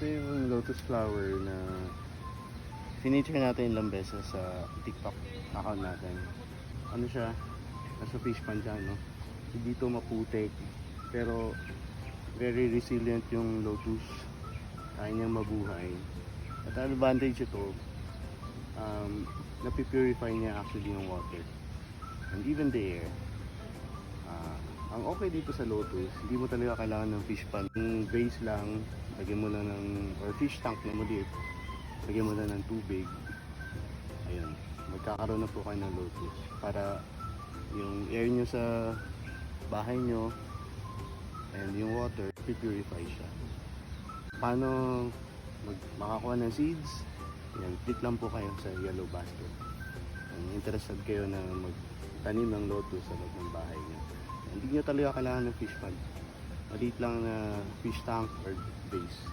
Ito yung lotus flower na finiture natin ilang beses sa TikTok account natin. Ano siya? Nasa fish pan siya, no? Hindi to maputik. Pero very resilient yung lotus. Kaya niyang mabuhay. At ang advantage ito, um, napipurify niya actually yung water. And even the air. Ang okay dito sa Lotus, hindi mo talaga kailangan ng fish pan. Yung base lang, lagyan mo lang ng, or fish tank na maliit, lagyan mo lang ng tubig. Ayun, magkakaroon na po kayo ng Lotus. Para yung air nyo sa bahay nyo and yung water, purify siya. Paano mag makakuha ng seeds? Yan, click lang po kayo sa yellow basket. Kung interested kayo na magtanim ng lotus sa loob ng bahay niyo. Hindi nyo talaga kailangan ng fish pond. Maliit lang na fish tank or base.